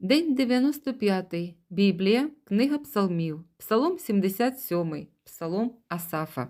День 95. Біблія, книга Псалмів, Псалом 77, Псалом Асафа.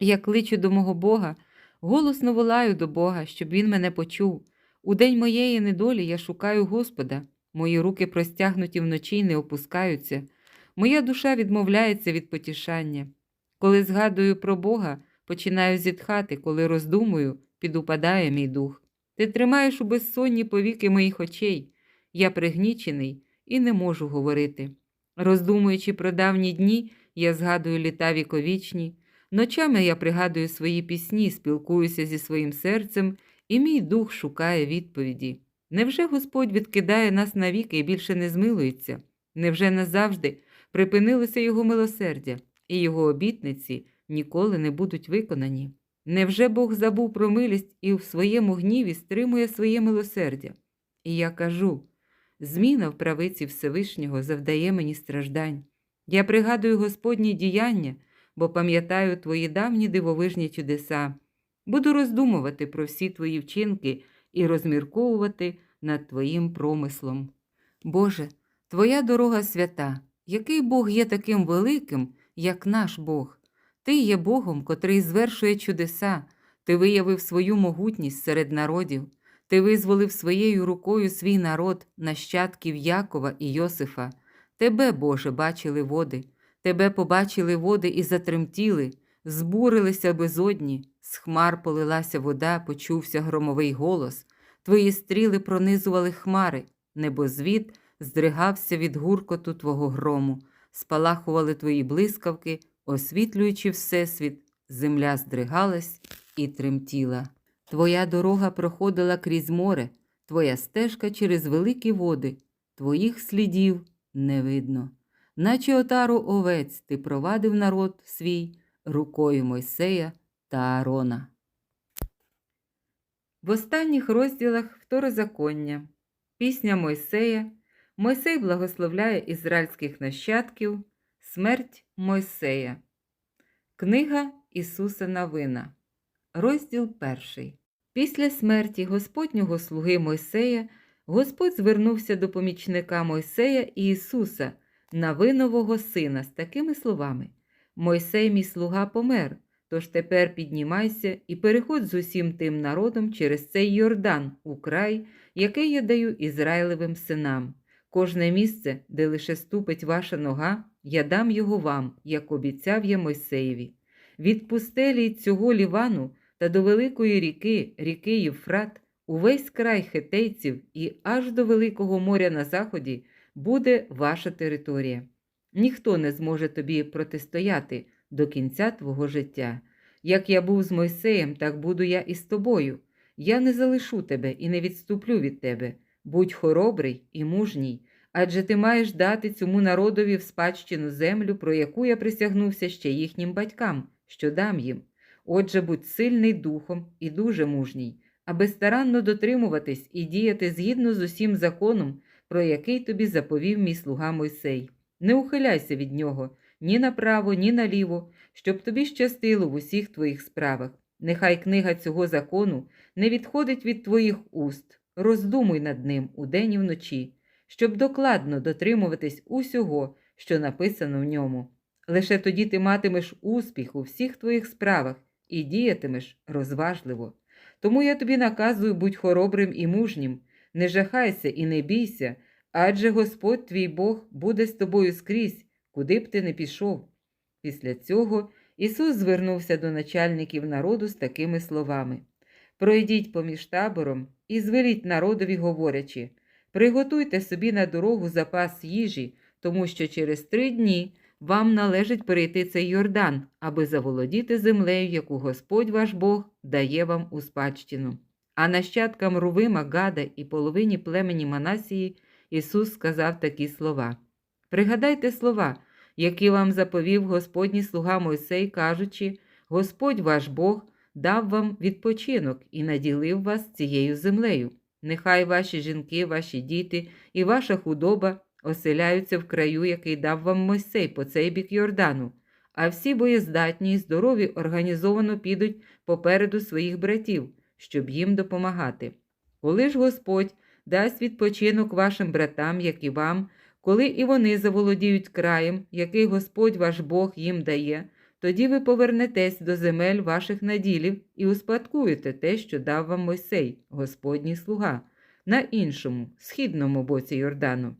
Я кличу до мого Бога, голосно волаю до Бога, щоб Він мене почув. У день моєї недолі я шукаю Господа, мої руки простягнуті вночі й не опускаються. Моя душа відмовляється від потішання. Коли згадую про Бога, починаю зітхати, коли роздумую, підупадає мій дух. Ти тримаєш у безсонні повіки моїх очей. Я пригнічений і не можу говорити. Роздумуючи про давні дні, я згадую літа віковічні. Ночами я пригадую свої пісні, спілкуюся зі своїм серцем, і мій дух шукає відповіді. Невже Господь відкидає нас навіки і більше не змилується? Невже назавжди припинилося Його милосердя, і Його обітниці ніколи не будуть виконані? Невже Бог забув про милість і в своєму гніві стримує своє милосердя? І я кажу зміна в правиці Всевишнього завдає мені страждань. Я пригадую Господні діяння, бо пам'ятаю твої давні дивовижні чудеса. Буду роздумувати про всі твої вчинки і розмірковувати над твоїм промислом. Боже, твоя дорога свята, який Бог є таким великим, як наш Бог. Ти є Богом, котрий звершує чудеса, ти виявив свою могутність серед народів. Ти визволив своєю рукою свій народ, нащадків Якова і Йосифа. Тебе, Боже, бачили води, тебе побачили води і затремтіли, збурилися безодні, з хмар полилася вода, почувся громовий голос. Твої стріли пронизували хмари, небозвід здригався від гуркоту твого грому, спалахували твої блискавки, освітлюючи всесвіт, земля здригалась і тремтіла. Твоя дорога проходила крізь море, твоя стежка через великі води, твоїх слідів не видно. Наче отару овець ти провадив народ свій рукою Мойсея та Аарона. В останніх розділах Второзаконня Пісня Мойсея Мойсей благословляє ізраїльських нащадків, Смерть Мойсея. Книга Ісуса Навина. Розділ перший. Після смерті Господнього слуги Мойсея Господь звернувся до помічника Мойсея і Ісуса, Навинового сина, з такими словами: Мойсей, мій слуга, помер, тож тепер піднімайся і переходь з усім тим народом через цей Йордан, у край, який я даю Ізраїлевим синам. Кожне місце, де лише ступить ваша нога, я дам його вам, як обіцяв я Мойсеєві. Від пустелі цього лівану та до великої ріки, ріки Євфрат, увесь край хетейців і аж до Великого моря на заході буде ваша територія. Ніхто не зможе тобі протистояти до кінця твого життя. Як я був з Мойсеєм, так буду я і з тобою. Я не залишу тебе і не відступлю від тебе. Будь хоробрий і мужній, адже ти маєш дати цьому народові в спадщину землю, про яку я присягнувся ще їхнім батькам, що дам їм. Отже, будь сильний духом і дуже мужній, аби старанно дотримуватись і діяти згідно з усім законом, про який тобі заповів мій слуга Мойсей. Не ухиляйся від нього ні направо, ні наліво, щоб тобі щастило в усіх твоїх справах. Нехай книга цього закону не відходить від твоїх уст, роздумуй над ним удень і вночі, щоб докладно дотримуватись усього, що написано в ньому. Лише тоді ти матимеш успіх у всіх твоїх справах і діятимеш розважливо. Тому я тобі наказую будь хоробрим і мужнім, не жахайся і не бійся, адже Господь твій Бог буде з тобою скрізь, куди б ти не пішов. Після цього Ісус звернувся до начальників народу з такими словами: Пройдіть поміж табором і звеліть народові, говорячи, приготуйте собі на дорогу запас їжі, тому що через три дні вам належить перейти цей Йордан, аби заволодіти землею, яку Господь ваш Бог дає вам у спадщину. А нащадкам Рувима, Гада і половині племені Манасії Ісус сказав такі слова: Пригадайте слова, які вам заповів Господній слуга Мойсей, кажучи: Господь ваш Бог дав вам відпочинок і наділив вас цією землею. Нехай ваші жінки, ваші діти і ваша худоба оселяються в краю, який дав вам Мойсей по цей бік Йордану, а всі боєздатні й здорові організовано підуть попереду своїх братів, щоб їм допомагати. Коли ж Господь дасть відпочинок вашим братам, як і вам, коли і вони заволодіють краєм, який Господь ваш Бог їм дає, тоді ви повернетесь до земель ваших наділів і успадкуєте те, що дав вам Мойсей, Господній слуга, на іншому, східному боці Йордану.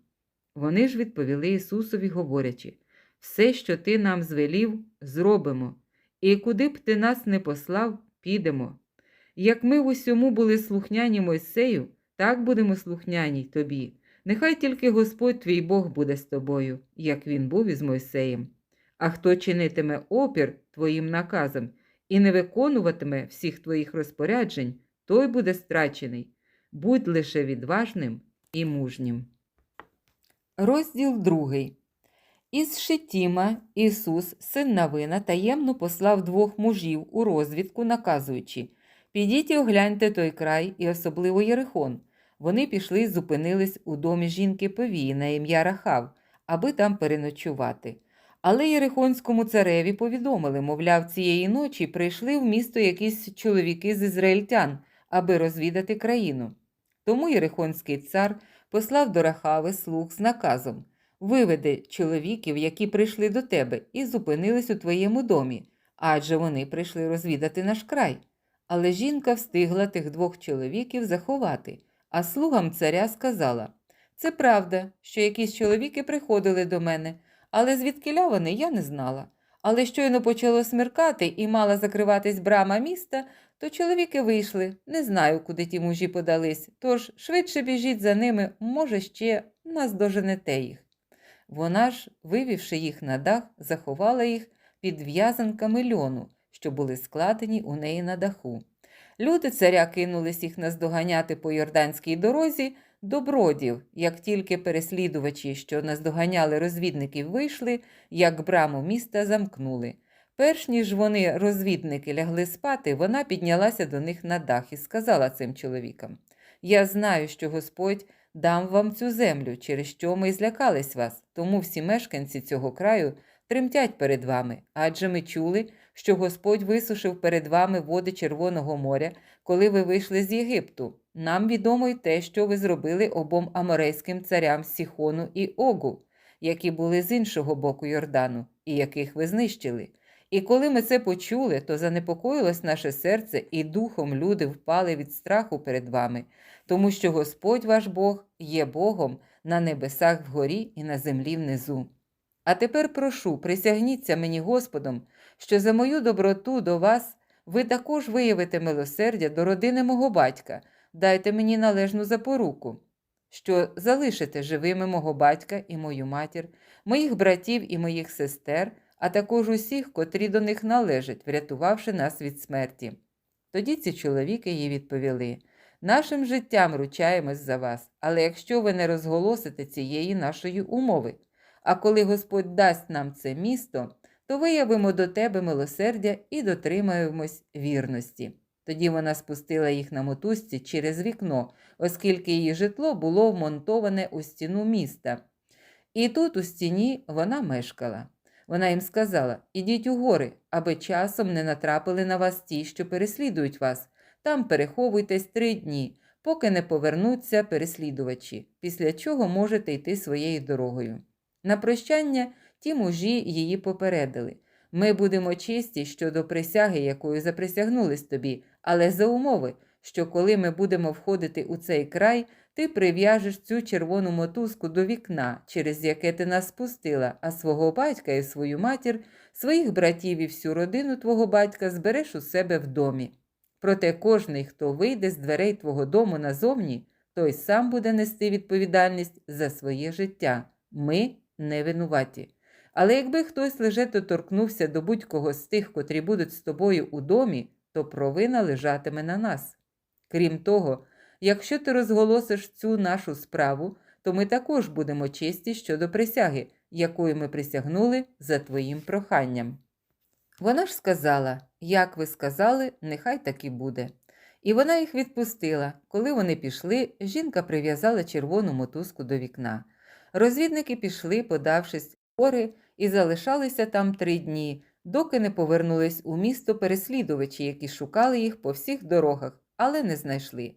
Вони ж відповіли Ісусові, говорячи: все, що ти нам звелів, зробимо, і куди б ти нас не послав, підемо. Як ми в усьому були слухняні Мойсею, так будемо слухняні тобі. Нехай тільки Господь твій Бог буде з тобою, як він був із Мойсеєм. А хто чинитиме опір твоїм наказам і не виконуватиме всіх твоїх розпоряджень, той буде страчений. Будь лише відважним і мужнім. Розділ другий. Із Шитіма Ісус, син Навина, таємно послав двох мужів у розвідку, наказуючи Підіть і огляньте той край, і особливо Єрихон. Вони пішли і зупинились у домі жінки Повії на ім'я Рахав, аби там переночувати. Але Єрихонському цареві повідомили, мовляв, цієї ночі прийшли в місто якісь чоловіки з ізраїльтян, аби розвідати країну. Тому Єрихонський цар послав до Рахави слуг з наказом Виведи чоловіків, які прийшли до тебе, і зупинились у твоєму домі, адже вони прийшли розвідати наш край. Але жінка встигла тих двох чоловіків заховати, а слугам царя сказала Це правда, що якісь чоловіки приходили до мене, але звідкиля вони я не знала. Але щойно почало смеркати і мала закриватись брама міста, то чоловіки вийшли. Не знаю, куди ті мужі подались, тож швидше біжіть за ними, може, ще наздоженете їх. Вона ж, вивівши їх на дах, заховала їх під в'язанками льону, що були складені у неї на даху. Люди царя кинулись їх наздоганяти по йорданській дорозі до бродів, як тільки переслідувачі, що наздоганяли розвідників, вийшли, як браму міста замкнули. Перш ніж вони, розвідники, лягли спати, вона піднялася до них на дах і сказала цим чоловікам: Я знаю, що Господь дам вам цю землю, через що ми злякались вас, тому всі мешканці цього краю тремтять перед вами, адже ми чули, що Господь висушив перед вами води Червоного моря, коли ви вийшли з Єгипту. Нам відомо й те, що ви зробили обом аморейським царям Сіхону і Огу, які були з іншого боку Йордану, і яких ви знищили. І коли ми це почули, то занепокоїлось наше серце, і духом люди впали від страху перед вами, тому що Господь ваш Бог є Богом на небесах вгорі і на землі внизу. А тепер прошу, присягніться мені Господом, що за мою доброту до вас ви також виявите милосердя до родини мого батька, дайте мені належну запоруку, що залишите живими мого батька і мою матір, моїх братів і моїх сестер, а також усіх, котрі до них належать, врятувавши нас від смерті. Тоді ці чоловіки їй відповіли Нашим життям ручаємось за вас, але якщо ви не розголосите цієї нашої умови, а коли Господь дасть нам це місто, то виявимо до тебе милосердя і дотримаємось вірності. Тоді вона спустила їх на мотузці через вікно, оскільки її житло було вмонтоване у стіну міста. І тут у стіні вона мешкала. Вона їм сказала: Ідіть у гори, аби часом не натрапили на вас ті, що переслідують вас. Там переховуйтесь три дні, поки не повернуться переслідувачі, після чого можете йти своєю дорогою. На прощання ті мужі її попередили. Ми будемо чисті щодо присяги, якою заприсягнулись тобі, але за умови, що коли ми будемо входити у цей край, ти прив'яжеш цю червону мотузку до вікна, через яке ти нас спустила, а свого батька і свою матір, своїх братів і всю родину твого батька збереш у себе в домі. Проте кожний, хто вийде з дверей твого дому назовні, той сам буде нести відповідальність за своє життя. Ми не винуваті. Але якби хтось лише доторкнувся до будь-кого з тих, котрі будуть з тобою у домі, то провина лежатиме на нас. Крім того, якщо ти розголосиш цю нашу справу, то ми також будемо честі щодо присяги, якою ми присягнули за твоїм проханням. Вона ж сказала, як ви сказали, нехай так і буде. І вона їх відпустила. Коли вони пішли, жінка прив'язала червону мотузку до вікна. Розвідники пішли, подавшись в гори, і залишалися там три дні, доки не повернулись у місто переслідувачі, які шукали їх по всіх дорогах, але не знайшли.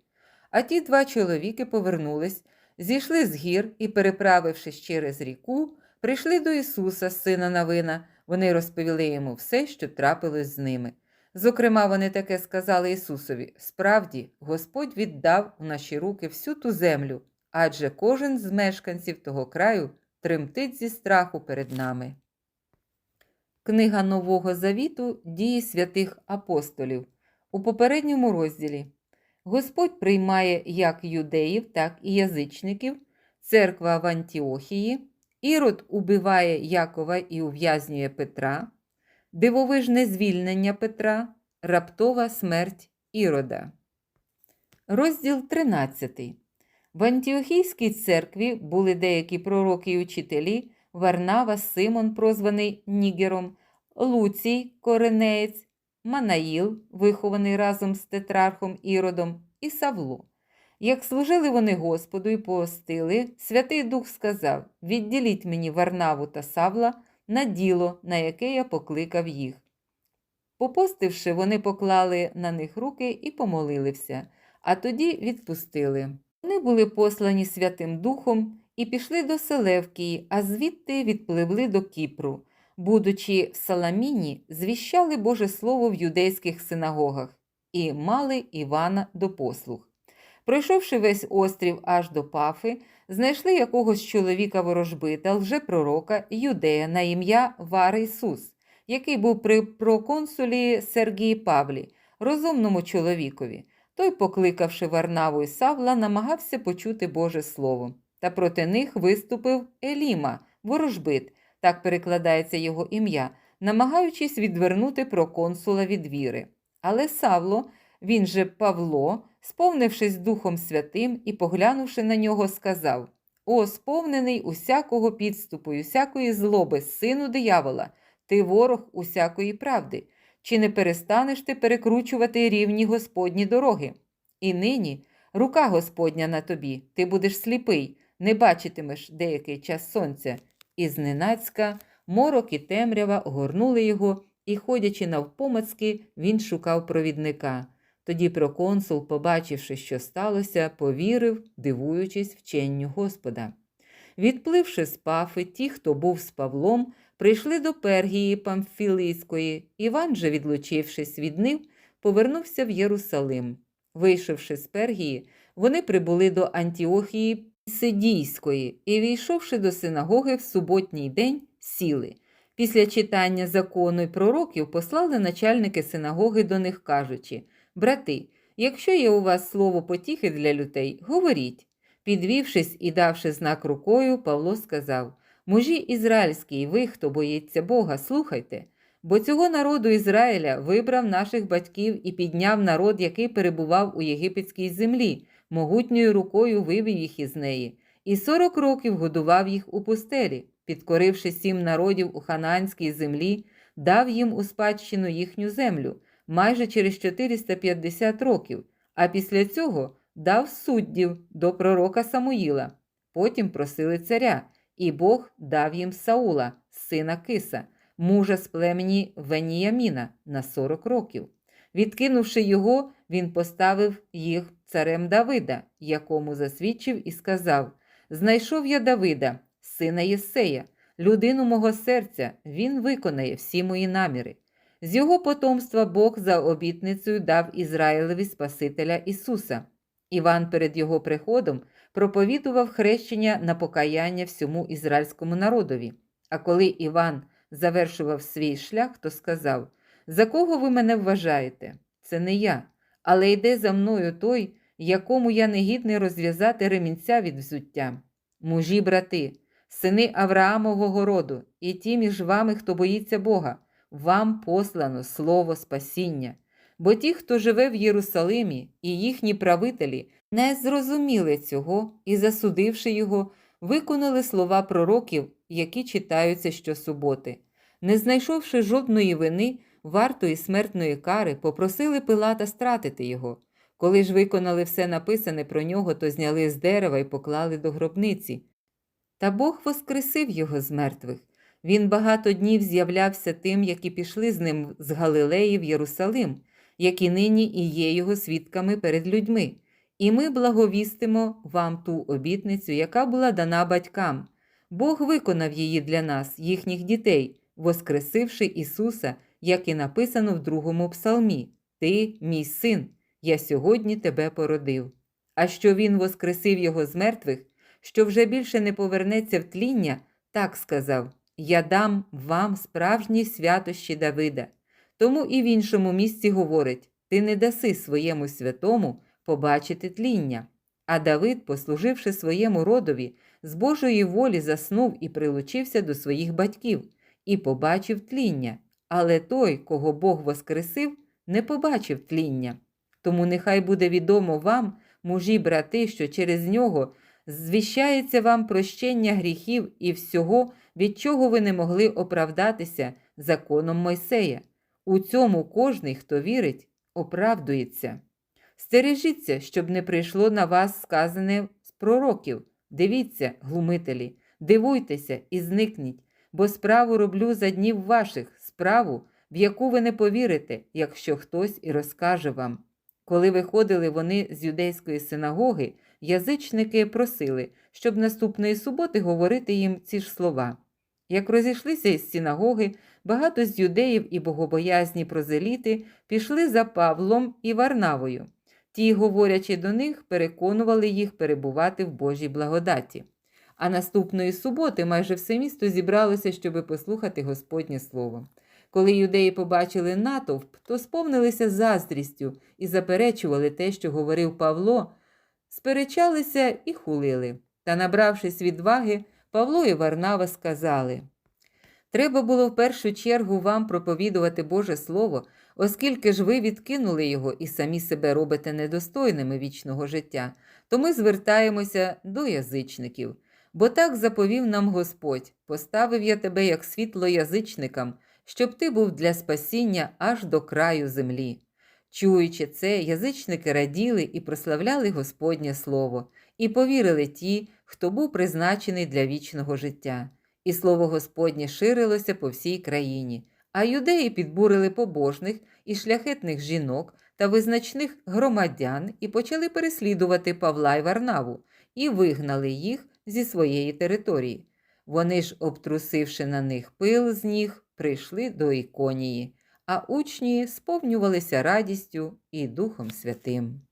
А ті два чоловіки повернулись, зійшли з гір і, переправившись через ріку, прийшли до Ісуса, сина Навина. Вони розповіли йому все, що трапилось з ними. Зокрема, вони таке сказали Ісусові: справді, Господь віддав у наші руки всю ту землю, адже кожен з мешканців того краю тремтить зі страху перед нами. Книга Нового Завіту Дії святих апостолів. У попередньому розділі Господь приймає як юдеїв, так і язичників, церква в Антіохії, Ірод убиває Якова і ув'язнює Петра, дивовижне звільнення Петра, раптова смерть Ірода. Розділ 13. В Антіохійській церкві були деякі пророки і учителі Варнава, Симон, прозваний Нігером, Луцій, Коренеєць, Манаїл, вихований разом з тетрархом Іродом, і Савло. Як служили вони Господу і поостили, Святий Дух сказав: Відділіть мені Варнаву та Савла на діло, на яке я покликав їх. Попостивши, вони поклали на них руки і помолилися, а тоді відпустили. Вони були послані Святим Духом і пішли до Селевкії, а звідти відпливли до Кіпру. Будучи в Саламіні, звіщали Боже Слово в юдейських синагогах і мали Івана до послуг. Пройшовши весь острів аж до Пафи, знайшли якогось чоловіка ворожбита, лжепророка, юдея на ім'я Вар Ісус, який був при проконсулі Сергії Павлі, розумному чоловікові. Той, покликавши Варнаву і Савла, намагався почути Боже Слово. Та проти них виступив Еліма, ворожбит, так перекладається його ім'я, намагаючись відвернути проконсула від віри. Але Савло, він же Павло, сповнившись Духом Святим і поглянувши на нього, сказав: О, сповнений усякого підступу і усякої злоби, сину диявола, ти ворог усякої правди. Чи не перестанеш ти перекручувати рівні Господні дороги? І нині рука Господня на тобі, ти будеш сліпий, не бачитимеш деякий час сонця. І зненацька морок і темрява огорнули його, і, ходячи навпомацки, він шукав провідника. Тоді проконсул, побачивши, що сталося, повірив, дивуючись вченню Господа. Відпливши з пафи, ті, хто був з Павлом, прийшли до Пергії Памфілійської. Іван же, відлучившись від них, повернувся в Єрусалим. Вийшовши з Пергії, вони прибули до Антіохії Сидійської і, війшовши до синагоги в суботній день, сіли. Після читання закону й пророків послали начальники синагоги до них, кажучи: Брати, якщо є у вас слово потіхи для людей, говоріть. Підвівшись і давши знак рукою, Павло сказав: Мужі ізраїльські, ви, хто боїться Бога, слухайте, бо цього народу Ізраїля вибрав наших батьків і підняв народ, який перебував у єгипетській землі, могутньою рукою вивів їх із неї, і сорок років годував їх у пустелі, підкоривши сім народів у ханаанській землі, дав їм у спадщину їхню землю майже через 450 років, а після цього дав суддів до пророка Самуїла. Потім просили царя, і Бог дав їм Саула, сина Киса, мужа з племені Веніяміна на 40 років. Відкинувши його, він поставив їх царем Давида, якому засвідчив і сказав: Знайшов я Давида, сина Єсея, людину мого серця, він виконає всі мої наміри. З його потомства Бог за обітницею дав Ізраїлеві Спасителя Ісуса. Іван перед його приходом проповідував хрещення на покаяння всьому ізраїльському народові. А коли Іван завершував свій шлях, то сказав: За кого ви мене вважаєте? Це не я, але йде за мною той, якому я не гідний розв'язати ремінця від взуття. Мужі, брати, сини Авраамового роду, і ті між вами, хто боїться Бога, вам послано слово спасіння. Бо ті, хто живе в Єрусалимі, і їхні правителі не зрозуміли цього і, засудивши його, виконали слова пророків, які читаються щосуботи. Не знайшовши жодної вини, вартої смертної кари, попросили Пилата стратити його. Коли ж виконали все написане про нього, то зняли з дерева і поклали до гробниці. Та Бог воскресив його з мертвих. Він багато днів з'являвся тим, які пішли з ним з Галилеї в Єрусалим, які нині і є його свідками перед людьми, І ми благовістимо вам ту обітницю, яка була дана батькам. Бог виконав її для нас, їхніх дітей, воскресивши Ісуса, як і написано в другому псалмі: Ти, мій син, я сьогодні тебе породив. А що Він воскресив його з мертвих, що вже більше не повернеться в тління, так сказав: Я дам вам справжні святощі Давида. Тому і в іншому місці говорить: Ти не даси своєму святому побачити тління. А Давид, послуживши своєму родові, з Божої волі заснув і прилучився до своїх батьків, і побачив тління. Але той, кого Бог воскресив, не побачив тління. Тому нехай буде відомо вам, мужі брати, що через нього звіщається вам прощення гріхів і всього, від чого ви не могли оправдатися законом Мойсея. У цьому кожний, хто вірить, оправдується. Стережіться, щоб не прийшло на вас сказане з пророків. Дивіться, глумителі, дивуйтеся і зникніть, бо справу роблю за днів ваших, справу, в яку ви не повірите, якщо хтось і розкаже вам. Коли виходили вони з юдейської синагоги, язичники просили, щоб наступної суботи говорити їм ці ж слова. Як розійшлися із синагоги, багато з юдеїв і богобоязні прозеліти пішли за Павлом і Варнавою. Ті, говорячи до них, переконували їх перебувати в Божій благодаті. А наступної суботи майже все місто зібралося, щоби послухати Господнє Слово. Коли юдеї побачили натовп, то сповнилися заздрістю і заперечували те, що говорив Павло, сперечалися і хулили. Та, набравшись відваги, Павло і Варнава сказали: Треба було в першу чергу вам проповідувати Боже Слово, оскільки ж ви відкинули його і самі себе робите недостойними вічного життя, то ми звертаємося до язичників. Бо так заповів нам Господь, поставив я тебе як світло язичникам, щоб ти був для спасіння аж до краю землі. Чуючи це, язичники раділи і прославляли Господнє Слово, і повірили ті, хто був призначений для вічного життя. І слово Господнє ширилося по всій країні, а юдеї підбурили побожних і шляхетних жінок та визначних громадян і почали переслідувати Павла й Варнаву і вигнали їх зі своєї території. Вони ж, обтрусивши на них пил з ніг, прийшли до Іконії, а учні сповнювалися радістю і Духом Святим.